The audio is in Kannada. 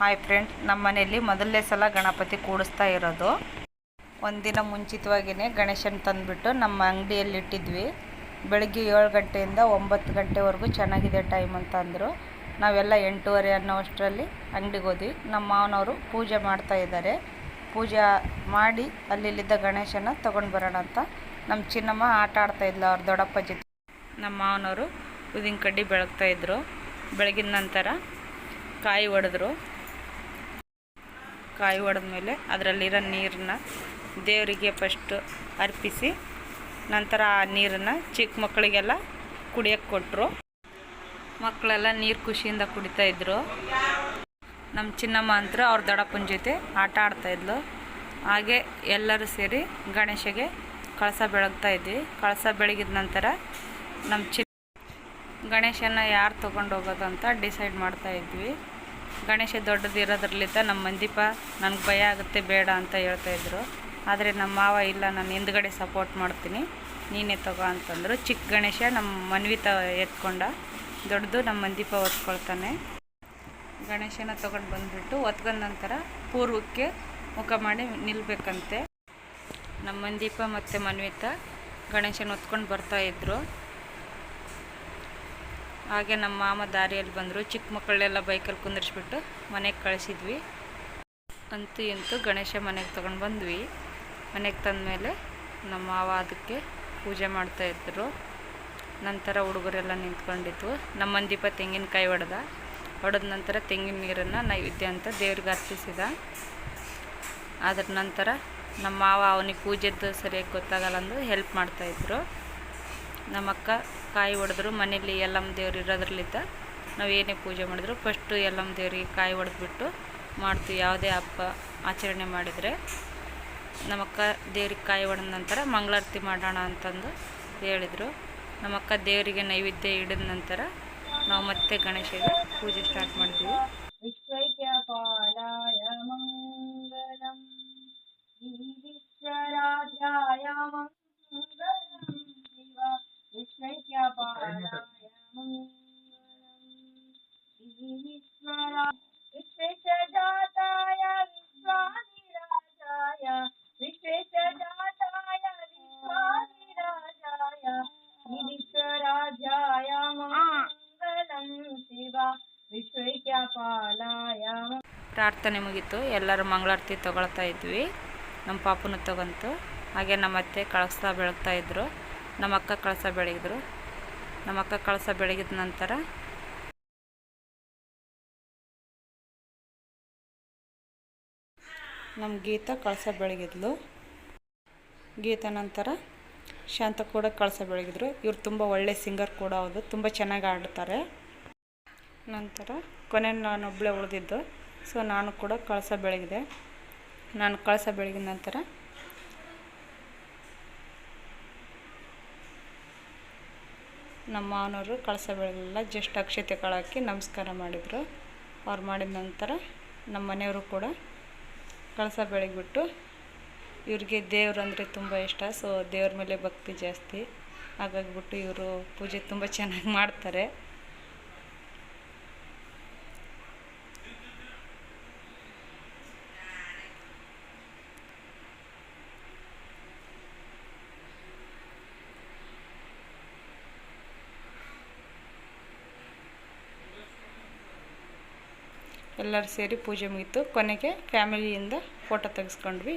ಹಾಯ್ ಫ್ರೆಂಡ್ ನಮ್ಮ ಮನೆಯಲ್ಲಿ ಮೊದಲನೇ ಸಲ ಗಣಪತಿ ಕೂಡಿಸ್ತಾ ಇರೋದು. ಒಂದಿನ ಮುಂಚಿತವಾಗಿಯೇ ಗಣೇಶನ ತಂದುಬಿಟ್ಟು ನಮ್ಮ ಅಂಗಡಿಯಲ್ಲಿ ಇಟ್ಟಿದ್ವಿ ಬೆಳಗ್ಗೆ ಏಳು ಗಂಟೆಯಿಂದ ಒಂಬತ್ತು ಗಂಟೆವರೆಗೂ ಚೆನ್ನಾಗಿದೆ ಟೈಮ್ ಅಂತ ಅಂದರು. ನಾವೆಲ್ಲ ಎಂಟೂವರೆ ಅನ್ನೋ ಅಷ್ಟರಲ್ಲಿ ಅಂಗಡಿಗೆ ಹೋದ್ವಿ. ನಮ್ಮ ಮಾವನವರು ಪೂಜೆ ಮಾಡ್ತಾ ಇದ್ದಾರೆ. ಪೂಜೆ ಮಾಡಿ ಅಲ್ಲಿಲ್ಲಿದ್ದ ಗಣೇಶನ ತೊಗೊಂಡು ಬರೋಣ ಅಂತ. ನಮ್ಮ ಚಿನ್ನಮ್ಮ ಆಟ ಆಡ್ತಾ ಇದ್ಲು, ಅವ್ರ ದೊಡ್ಡಪ್ಪ ಜೊತೆ. ನಮ್ಮ ಮಾವನವರು ಉದಿನ ಕಡ್ಡಿ ಬೆಳಗ್ತಾ ಬೆಳಗಿನ ನಂತರ ಕಾಯಿ ಒಡೆದ್ರು. ಕಾಯಿ ಒಡೆದ್ಮೇಲೆ ಅದರಲ್ಲಿರೋ ನೀರನ್ನ ದೇವರಿಗೆ ಫಸ್ಟು ಅರ್ಪಿಸಿ ನಂತರ ಆ ನೀರನ್ನು ಚಿಕ್ಕ ಮಕ್ಕಳಿಗೆಲ್ಲ ಕುಡಿಯೋಕ್ಕೆ ಕೊಟ್ಟರು ಮಕ್ಕಳೆಲ್ಲ ನೀರು ಖುಷಿಯಿಂದ ಕುಡಿತಾ ಇದ್ರು. ನಮ್ಮ ಚಿನ್ನಮ್ಮ ಅಂತೂ ಅವ್ರ ದೊಡ್ಡಪ್ಪನ ಜೊತೆ ಆಟ ಆಡ್ತಾ ಇದ್ಲು. ಹಾಗೆ ಎಲ್ಲರೂ ಸೇರಿ ಗಣೇಶಗೆ ಕಳಸ ಬೆಳಗ್ತಾ ಇದ್ವಿ. ಕಳಸ ಬೆಳಗಿದ ನಂತರ ನಮ್ಮ ಚಿ ಗಣೇಶನ ಯಾರು ತೊಗೊಂಡು ಹೋಗೋದು ಅಂತ ಡಿಸೈಡ್ ಮಾಡ್ತಾ ಇದ್ವಿ. ಗಣೇಶ ದೊಡ್ಡದು ಇರೋದ್ರಲ್ಲಿದ್ದ ನಮ್ಮ ಮಂದೀಪ ನನಗೆ ಭಯ ಆಗುತ್ತೆ, ಬೇಡ ಅಂತ ಹೇಳ್ತಾಯಿದ್ರು ಆದರೆ ನಮ್ಮ ಮಾವ, ಇಲ್ಲ, ನಾನು ಹಿಂದ್ಗಡೆ ಸಪೋರ್ಟ್ ಮಾಡ್ತೀನಿ. ನೀನೇ ತಗೋ ಅಂತಂದರು. ಚಿಕ್ಕ ಗಣೇಶ ನಮ್ಮ ಮನ್ವಿತ ಎತ್ಕೊಂಡ. ದೊಡ್ಡದು ನಮ್ಮ ಮಂದೀಪ ಒತ್ಕೊಳ್ತಾನೆ ಗಣೇಶನ ತೊಗೊಂಡು ಬಂದುಬಿಟ್ಟು ಒತ್ಕೊಂಡ ನಂತರ ಪೂರ್ವಕ್ಕೆ ಮುಖ ಮಾಡಿ ನಿಲ್ಲಬೇಕಂತೆ ನಮ್ಮ ಮಂದೀಪ ಮತ್ತು ಮನ್ವಿತ ಗಣೇಶನ ಹೊತ್ಕೊಂಡು ಬರ್ತಾ ಇದ್ರು. ಹಾಗೆ ನಮ್ಮ ಮಾಮ ದಾರಿಯಲ್ಲಿ ಬಂದರು. ಚಿಕ್ಕ ಮಕ್ಕಳೆಲ್ಲ ಬೈಕಲ್ಲಿ ಕುಂದಿರಿಸ್ಬಿಟ್ಟು ಮನೆಗೆ ಕಳಿಸಿದ್ವಿ. ಅಂತೂ ಇಂತೂ ಗಣೇಶ ಮನೆಗೆ ತೊಗೊಂಡು ಬಂದ್ವಿ. ಮನೆಗೆ ತಂದಮೇಲೆ ನಮ್ಮ ಮಾವ ಅದಕ್ಕೆ ಪೂಜೆ ಮಾಡ್ತಾಯಿದ್ರು ನಂತರ ಹುಡುಗರೆಲ್ಲ ನಿಂತ್ಕೊಂಡಿದ್ವು. ನಮ್ಮ ಮಂದೀಪ ತೆಂಗಿನಕಾಯಿ ಹೊಡೆದ ಹೊಡೆದ ನಂತರ ತೆಂಗಿನ ನೀರನ್ನು ನೈವೇದ್ಯ ಅಂತ ದೇವ್ರಿಗೆ ಅರ್ಪಿಸಿದ. ಅದ್ರ ನಂತರ ನಮ್ಮ ಮಾವ ಅವನಿಗೆ ಪೂಜೆದ್ದು ಸರಿಯಾಗಿ ಗೊತ್ತಾಗಲ್ಲ ಅಂದು ಹೆಲ್ಪ್ ಮಾಡ್ತಾಯಿದ್ರು ನಮ್ಮ ಅಕ್ಕ ಕಾಯಿ ಹೊಡೆದ್ರು ಮನೇಲಿ ಎಲ್ಲಮ್ಮ ದೇವ್ರು ಇರೋದ್ರಲ್ಲಿದ್ದ ನಾವು ಏನೇ ಪೂಜೆ ಮಾಡಿದ್ರು ಫಸ್ಟು ಎಲ್ಲಮ್ಮ ದೇವ್ರಿಗೆ ಕಾಯಿ ಹೊಡೆದ್ಬಿಟ್ಟು ಮಾಡ್ತೀವಿ. ಯಾವುದೇ ಹಬ್ಬ ಆಚರಣೆ ಮಾಡಿದರೆ ನಮ್ಮಕ್ಕ ದೇವ್ರಿಗೆ ಕಾಯಿ ಹೊಡೆದ ನಂತರ ಮಂಗಳಾರತಿ ಮಾಡೋಣ ಅಂತಂದು ಹೇಳಿದರು. ನಮ್ಮಕ್ಕ ದೇವರಿಗೆ ನೈವೇದ್ಯ ಹಿಡಿದ ನಂತರ ನಾವು ಮತ್ತೆ ಗಣೇಶಗೆ ಪೂಜೆ ಸ್ಟಾರ್ಟ್ ಮಾಡಿದ್ವಿ ಪ್ರಾರ್ಥನೆ ಮುಗೀತು. ಎಲ್ಲರೂ ಮಂಗಳಾರತಿ ತೊಗೊಳ್ತಾ ಇದ್ವಿ. ನಮ್ಮ ಪಾಪನೂ ತಗೊಂತು. ಹಾಗೆ ನಮ್ಮ ಅತ್ತೆ ಕಳಸ ಬೆಳಗ್ತಾ ಇದ್ದರು ನಮ್ಮ ಅಕ್ಕ ಕಳಸ ಬೆಳಗಿದ್ರು. ನಮ್ಮ ಅಕ್ಕ ಕಳಸ ಬೆಳಗಿದ ನಂತರ ನಮ್ಮ ಗೀತಾ ಕಳಸ ಬೆಳಗಿದ್ಲು. ಗೀತಾ ನಂತರ ಶಾಂತ ಕೂಡ ಕಳಸ ಬೆಳಗಿದ್ರು. ಇವ್ರು ತುಂಬ ಒಳ್ಳೆ ಸಿಂಗರ್ ಕೂಡ ಹೌದು ತುಂಬ ಚೆನ್ನಾಗಿ ಆಡ್ತಾರೆ. ನಂತರ ಕೊನೆ ನಾನೊಬ್ಬಳೇ ಉಳಿದಿದ್ದು. ಸೊ ನಾನು ಕೂಡ ಕಳಸ ಬೆಳಗಿದೆ. ನಾನು ಕಳಸ ಬೆಳಗಿದ ನಂತರ ನಮ್ಮ ಮಾವನವರು ಕಳಸ ಬೆಳಗಲಿಲ್ಲ ಜಸ್ಟ್ ಅಕ್ಷತೆ ಕಳಾಕಿ ನಮಸ್ಕಾರ ಮಾಡಿದರು. ಅವ್ರು ಮಾಡಿದ ನಂತರ ನಮ್ಮ ಮನೆಯವರು ಕೂಡ ಕಳಸ ಬೆಳಗ್ಬಿಟ್ಟು ಇವ್ರಿಗೆ ದೇವ್ರು ಅಂದರೆ ತುಂಬ ಇಷ್ಟ. ಸೊ ದೇವ್ರ ಮೇಲೆ ಭಕ್ತಿ ಜಾಸ್ತಿ. ಹಾಗಾಗಿಬಿಟ್ಟು ಇವರು ಪೂಜೆ ತುಂಬ ಚೆನ್ನಾಗಿ ಮಾಡ್ತಾರೆ. ಎಲ್ಲರೂ ಸೇರಿ ಪೂಜೆ ಮುಗೀತು ಕೊನೆಗೆ ಫ್ಯಾಮಿಲಿಯಿಂದ ಫೋಟೋ ತೆಗೆಸ್ಕೊಂಡ್ವಿ.